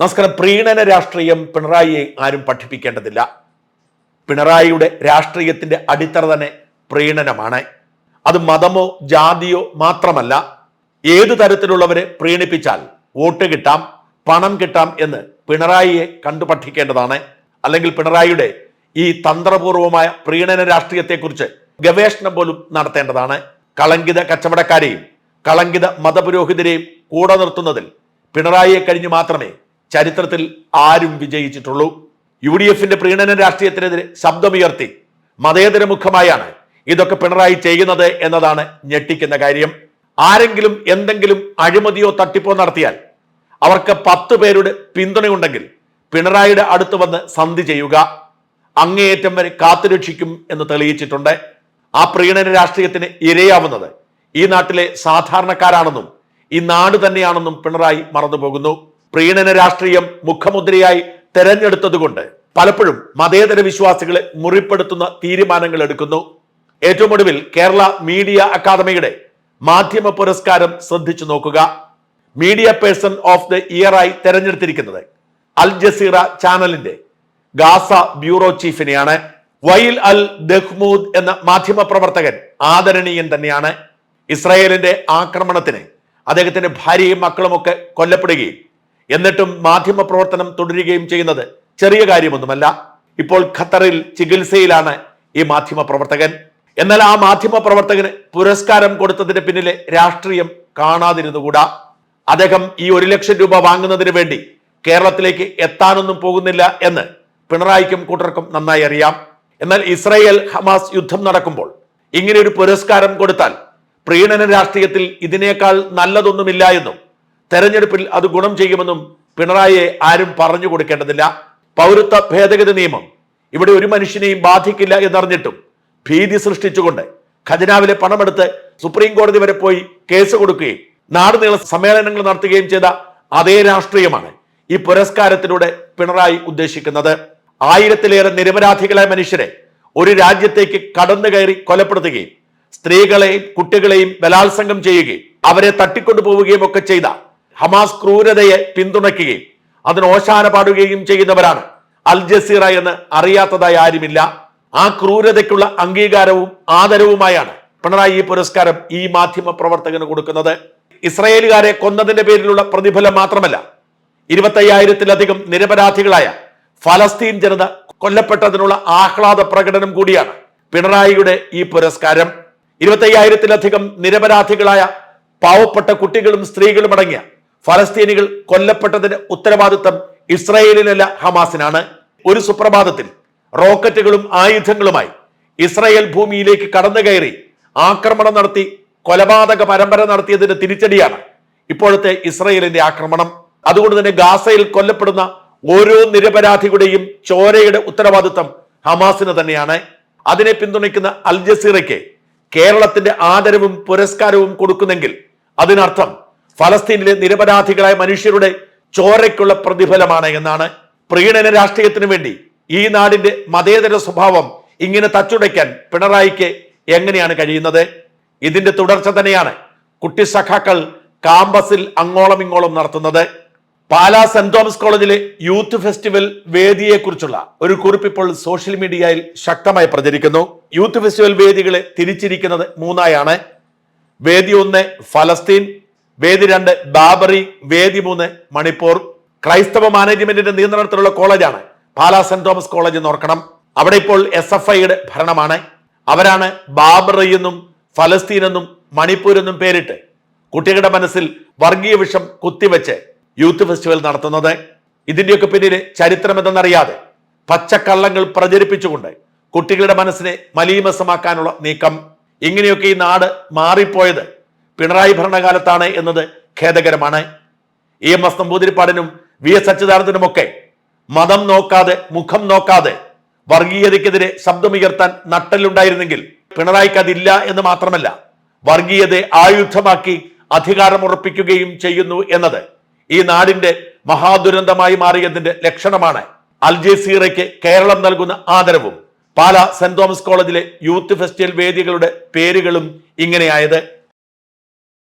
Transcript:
നമസ്കാരം. പ്രീണന രാഷ്ട്രീയം പിണറായിയെ ആരും പഠിപ്പിക്കേണ്ടതില്ല. പിണറായിയുടെ രാഷ്ട്രീയത്തിന്റെ അടിത്തറ തന്നെ പ്രീണനമാണ്. അത് മതമോ ജാതിയോ മാത്രമല്ല ഏതു തരത്തിലുള്ളവരെ പ്രീണിപ്പിച്ചാൽ വോട്ട് കിട്ടാം പണം കിട്ടാം എന്ന് പിണറായിയെ കണ്ടു പഠിക്കേണ്ടതാണ് അല്ലെങ്കിൽ പിണറായിയുടെ ഈ തന്ത്രപൂർവമായ പ്രീണന രാഷ്ട്രീയത്തെക്കുറിച്ച് ഗവേഷണം പോലും നടത്തേണ്ടതാണ്. കളങ്കിത കച്ചവടക്കാരെയും കളങ്കിത മതപുരോഹിതരെയും കൂടെ നിർത്തുന്നതിൽ പിണറായിയെ കഴിഞ്ഞ് മാത്രമേ ചരിത്രത്തിൽ ആരും വിജയിച്ചിട്ടുള്ളൂ. യു ഡി എഫിന്റെ പ്രീണന രാഷ്ട്രീയത്തിനെതിരെ ശബ്ദമുയർത്തി മതേതര മുഖമായാണ് ഇതൊക്കെ പിണറായി ചെയ്യുന്നത് എന്നതാണ് ഞെട്ടിക്കുന്ന കാര്യം. ആരെങ്കിലും എന്തെങ്കിലും അഴിമതിയോ തട്ടിപ്പോ നടത്തിയാൽ അവർക്ക് പത്ത് പേരുടെ പിന്തുണയുണ്ടെങ്കിൽ പിണറായിയുടെ അടുത്ത് വന്ന് സന്ധി ചെയ്യുക. അങ്ങേയറ്റം വരെ കാത്തുരക്ഷിക്കും എന്ന് തെളിയിച്ചിട്ടുണ്ട്. ആ പ്രീണന രാഷ്ട്രീയത്തിന് ഇരയാവുന്നത് ഈ നാട്ടിലെ സാധാരണക്കാരാണെന്നും ഈ നാട് തന്നെയാണെന്നും പിണറായി മറന്നുപോകുന്നു. പ്രീണന രാഷ്ട്രീയം മുഖമുദ്രയായി തെരഞ്ഞെടുത്തതുകൊണ്ട് പലപ്പോഴും മതേതര വിശ്വാസികളെ മുറിപ്പെടുത്തുന്ന തീരുമാനങ്ങൾ എടുക്കുന്നു. ഏറ്റവും ഒടുവിൽ കേരള മീഡിയ അക്കാദമിയുടെ മാധ്യമ പുരസ്കാരം ശ്രദ്ധിച്ചു നോക്കുക. മീഡിയ പേഴ്സൺ ഓഫ് ദ ആയി തെരഞ്ഞെടുത്തിരിക്കുന്നത് അൽ ജസീറ ചാനലിന്റെ ഗാസ ബ്യൂറോ ചീഫിനെയാണ്. വൈൽ അൽ ദഹ്മൂദ് എന്ന മാധ്യമ പ്രവർത്തകൻ ആദരണീയൻ തന്നെയാണ്. ഇസ്രായേലിന്റെ ആക്രമണത്തിന് അദ്ദേഹത്തിന്റെ ഭാര്യയും മക്കളുമൊക്കെ കൊല്ലപ്പെടുകയും എന്നിട്ടും മാധ്യമ പ്രവർത്തനം തുടരുകയും ചെയ്യുന്നത് ചെറിയ കാര്യമൊന്നുമല്ല. ഇപ്പോൾ ഖത്തറിൽ ചികിത്സയിലാണ് ഈ മാധ്യമ പ്രവർത്തകൻ എന്നാൽ ആ മാധ്യമ പ്രവർത്തകന് പുരസ്കാരം കൊടുത്തതിന് പിന്നിലെ രാഷ്ട്രീയം കാണാതിരുന്നുകൂടാ. അദ്ദേഹം ഈ ഒരു ലക്ഷം രൂപ വാങ്ങുന്നതിന് വേണ്ടി കേരളത്തിലേക്ക് എത്താനൊന്നും പോകുന്നില്ല എന്ന് പിണറായിക്കും കൂട്ടർക്കും നന്നായി അറിയാം. എന്നാൽ ഇസ്രായേൽ ഹമാസ് യുദ്ധം നടക്കുമ്പോൾ ഇങ്ങനെ ഒരു പുരസ്കാരം കൊടുത്താൽ പ്രീണന രാഷ്ട്രീയത്തിൽ ഇതിനേക്കാൾ നല്ലതൊന്നുമില്ല എന്നും തെരഞ്ഞെടുപ്പിൽ അത് ഗുണം ചെയ്യുമെന്നും പിണറായിയെ ആരും പറഞ്ഞു കൊടുക്കേണ്ടതില്ല. പൗരത്വ ഭേദഗതി നിയമം. ഇവിടെ ഒരു മനുഷ്യനെയും ബാധിക്കില്ല എന്നറിഞ്ഞിട്ടും ഭീതി സൃഷ്ടിച്ചുകൊണ്ട് ഖജനാവിലെ പണമെടുത്ത് സുപ്രീം കോടതി വരെ പോയി കേസ് കൊടുക്കുകയും നാട് നീള സമ്മേളനങ്ങൾ നടത്തുകയും ചെയ്ത അതേ രാഷ്ട്രീയമാണ് ഈ പുരസ്കാരത്തിലൂടെ പിണറായി ഉദ്ദേശിക്കുന്നത്. ആയിരത്തിലേറെ നിരപരാധികളായ മനുഷ്യരെ ഒരു രാജ്യത്തേക്ക് കടന്നു കയറി കൊലപ്പെടുത്തുകയും സ്ത്രീകളെയും കുട്ടികളെയും ബലാത്സംഗം ചെയ്യുകയും അവരെ തട്ടിക്കൊണ്ടുപോവുകയും ഒക്കെ ചെയ്ത ഹമാസ് ക്രൂരതയെ പിന്തുണയ്ക്കുകയും അതിന് ഓശാന പാടുകയും ചെയ്യുന്നവരാണ് അൽ ജസീറ എന്ന് അറിയാത്തതായി ആരുമില്ല. ആ ക്രൂരതയ്ക്കുള്ള അംഗീകാരവും ആദരവുമായാണ് പിണറായി ഈ പുരസ്കാരം ഈ മാധ്യമ പ്രവർത്തകന് കൊടുക്കുന്നത്. ഇസ്രയേലുകാരെ കൊന്നതിന്റെ പേരിലുള്ള പ്രതിഫലം മാത്രമല്ല ഇരുപത്തയ്യായിരത്തിലധികം നിരപരാധികളായ ഫലസ്തീൻ ജനത കൊല്ലപ്പെട്ടതിനുള്ള ആഹ്ലാദ പ്രകടനം കൂടിയാണ് പിണറായിയുടെ ഈ പുരസ്കാരം. ഇരുപത്തയ്യായിരത്തിലധികം നിരപരാധികളായ പാവപ്പെട്ട കുട്ടികളും സ്ത്രീകളും അടങ്ങിയ ഫലസ്തീനികൾ കൊല്ലപ്പെട്ടതിന്റെ ഉത്തരവാദിത്തം ഇസ്രയേലിനല്ല ഹമാസിനാണ്. ഒരു സുപ്രഭാതത്തിൽ റോക്കറ്റുകളും ആയുധങ്ങളുമായി ഇസ്രയേൽ ഭൂമിയിലേക്ക് കടന്നു കയറി ആക്രമണം നടത്തി കൊലപാതക പരമ്പര നടത്തിയതിന്റെ തിരിച്ചടിയാണ് ഇപ്പോഴത്തെ ഇസ്രയേലിന്റെ ആക്രമണം. അതുകൊണ്ട് തന്നെ ഗാസയിൽ കൊല്ലപ്പെടുന്ന ഓരോ നിരപരാധികളുടെയും ചോരയുടെ ഉത്തരവാദിത്തം ഹമാസിന് തന്നെയാണ്. അതിനെ പിന്തുണയ്ക്കുന്ന അൽ ജസീറയ്ക്ക് കേരളത്തിന്റെ ആദരവും പുരസ്കാരവും കൊടുക്കുന്നെങ്കിൽ അതിനർത്ഥം ഫലസ്തീനിലെ നിരപരാധികളായ മനുഷ്യരുടെ ചോരയ്ക്കുള്ള പ്രതിഫലമാണ് എന്നാണ് പ്രീണന രാഷ്ട്രീയത്തിന് വേണ്ടി ഈ നാടിന്റെ മതേതര സ്വഭാവം ഇങ്ങനെ തച്ചുടയ്ക്കാൻ പിണറായിക്ക് എങ്ങനെയാണ് കഴിയുന്നത്? ഇതിന്റെ തുടർച്ച തന്നെയാണ് കുട്ടി സഖാക്കൾ കാമ്പസിൽ അങ്ങോളം ഇങ്ങോളം നടത്തുന്നത്. പാലാ സെന്റ് തോമസ് കോളേജിലെ യൂത്ത് ഫെസ്റ്റിവൽ വേദിയെക്കുറിച്ചുള്ള ഒരു കുറിപ്പ് ഇപ്പോൾ സോഷ്യൽ മീഡിയയിൽ ശക്തമായി പ്രചരിക്കുന്നു. Youth festival വേദികളെ തിരിച്ചിരിക്കുന്നത് മൂന്നായാണ്. വേദി ഒന്ന് ഫലസ്തീൻ വേദി രണ്ട് ബാബറി വേദി മൂന്ന് മണിപ്പൂർ. ക്രൈസ്തവ മാനേജ്മെന്റിന്റെ നിയന്ത്രണത്തിലുള്ള കോളേജാണ്. പാലാ സെന്റ് തോമസ് കോളേജ് എന്ന് ഓർക്കണം. അവിടെ ഇപ്പോൾ എസ് എഫ് ഐയുടെ ഭരണമാണ്. അവരാണ് ബാബറി എന്നും ഫലസ്തീൻ എന്നും മണിപ്പൂർ എന്നും പേരിട്ട് കുട്ടികളുടെ മനസ്സിൽ വർഗീയ വിഷം കുത്തിവെച്ച് യൂത്ത് ഫെസ്റ്റിവൽ നടത്തുന്നത്. ഇതിന്റെയൊക്കെ പിന്നിൽ ചരിത്രം എന്തെന്നറിയാതെ പച്ചക്കള്ളങ്ങൾ പ്രചരിപ്പിച്ചുകൊണ്ട് കുട്ടികളുടെ മനസ്സിനെ മലീമസമാക്കാനുള്ള നീക്കം. ഇങ്ങനെയൊക്കെ ഈ നാട് മാറിപ്പോയത് പിണറായി ഭരണകാലത്താണ് എന്നത് ഖേദകരമാണ്. ഇ എം എസ് നമ്പൂതിരിപ്പാടിനും വി എസ് അച്യുതാനന്ദനുമൊക്കെ മതം നോക്കാതെ മുഖം നോക്കാതെ വർഗീയതയ്ക്കെതിരെ ശബ്ദമുയർത്താൻ നട്ടലുണ്ടായിരുന്നെങ്കിൽ പിണറായിക്ക് അതില്ല എന്ന് മാത്രമല്ല വർഗീയതയെ ആയുധമാക്കി അധികാരം ഉറപ്പിക്കുകയും ചെയ്യുന്നു എന്നത് ഈ നാടിന്റെ മഹാദുരന്തമായി മാറിയതിന്റെ ലക്ഷണമാണ്. അൽ ജസീറയ്ക്ക് കേരളം നൽകുന്ന ആദരവും പാല സെന്റ് തോമസ് കോളേജിലെ യൂത്ത് ഫെസ്റ്റിവൽ വേദികളുടെ പേരുകളും ഇങ്ങനെയായത്.